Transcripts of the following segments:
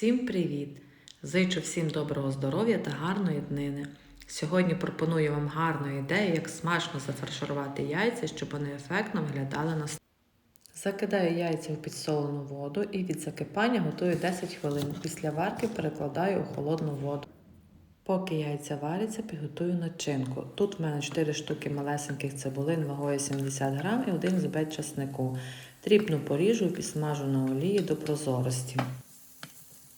Всім привіт! Зичу всім доброго здоров'я та гарної днини. Сьогодні пропоную вам гарну ідею, як смачно зафарширувати яйця, щоб вони ефектно виглядали на столі. Закидаю яйця в підсолену воду і від закипання готую 10 хвилин. Після варки перекладаю у холодну воду. Поки яйця варяться, підготую начинку. Тут в мене 4 штуки малесеньких цибулин вагою 70 грам і один збет часнику. Дрібно поріжу і підсмажу на олії до прозорості.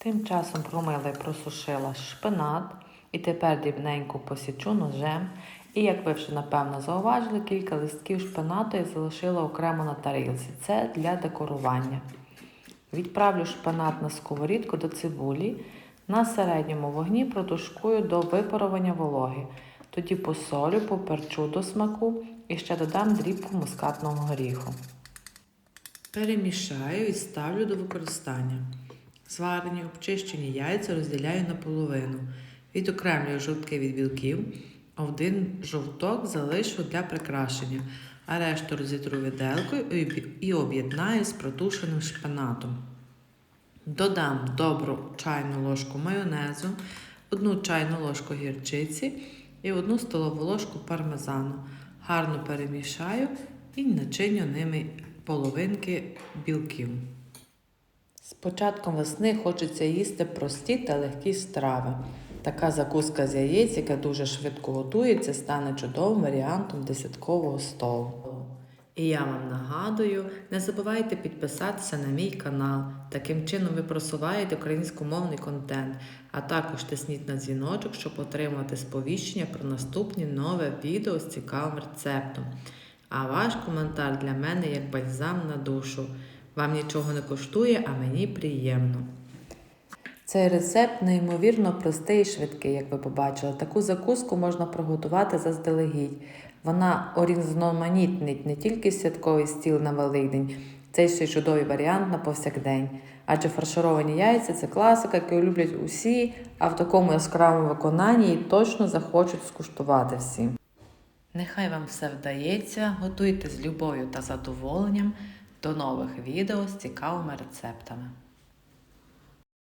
Тим часом промила і просушила шпинат і тепер дрібненько посічу ножем. І, як ви вже напевно зауважили, кілька листків шпинату я залишила окремо на тарілці. Це для декорування. Відправлю шпинат на сковорідку до цибулі. На середньому вогні протушкую до випарування вологи. Тоді посолю, поперчу до смаку і ще додам дрібку мускатного горіху. Перемішаю і ставлю до використання. Зварені обчищені яйця розділяю на половину. Відокремлюю жовтки від білків, один жовток залишу для прикрашення, а решту розітру виделкою і об'єднаю з протушеним шпинатом. Додам добру чайну ложку майонезу, одну чайну ложку гірчиці і одну столову ложку пармезану. Гарно перемішаю і начиню ними половинки білків. З початком весни хочеться їсти прості та легкі страви. Така закуска з яєць, яка дуже швидко готується, стане чудовим варіантом десяткового столу. І я вам нагадую, не забувайте підписатися на мій канал. Таким чином ви просуваєте українськомовний контент, а також тисніть на дзвіночок, щоб отримати сповіщення про наступні нове відео з цікавим рецептом. А ваш коментар для мене як бальзам на душу. Вам нічого не коштує, а мені приємно. Цей рецепт неймовірно простий і швидкий, як ви побачили. Таку закуску можна приготувати заздалегідь. Вона орізноманітнить не тільки святковий стіл на Великдень, це ще й чудовий варіант на повсякдень. Адже фаршировані яйця це класика, яку люблять усі, а в такому яскравому виконанні її точно захочуть скуштувати всі. Нехай вам все вдається, готуйте з любов'ю та задоволенням. До нових відео з цікавими рецептами.